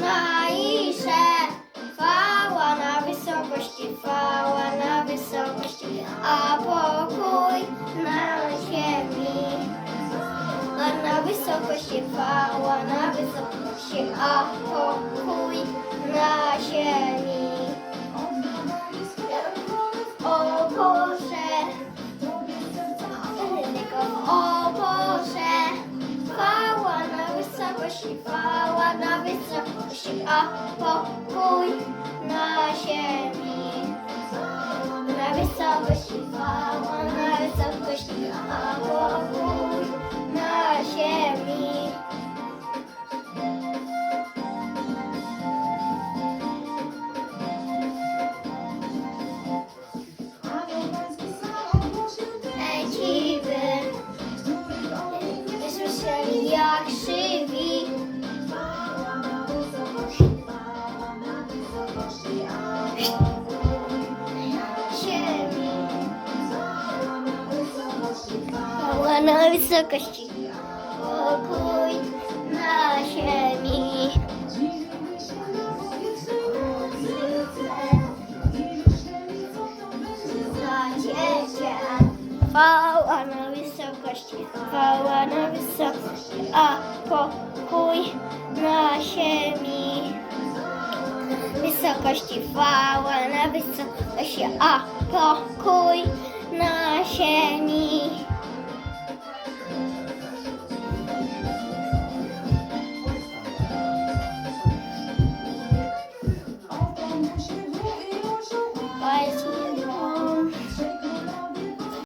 na isze, chwała na wysokości, chwała na wysokości, a pokój na ziemi. A na wysokości chwała, na wysokości, a pokój chwała na wysokości, a pokój na ziemi. Na wysokości, chwała na wysokości, a pokój na wysokości, pokój na ziemi. Chwała na wysokości, chwała na wysokości, a pokój na ziemi. Wysokości, chwała na wysokości, a pokój na ziemi.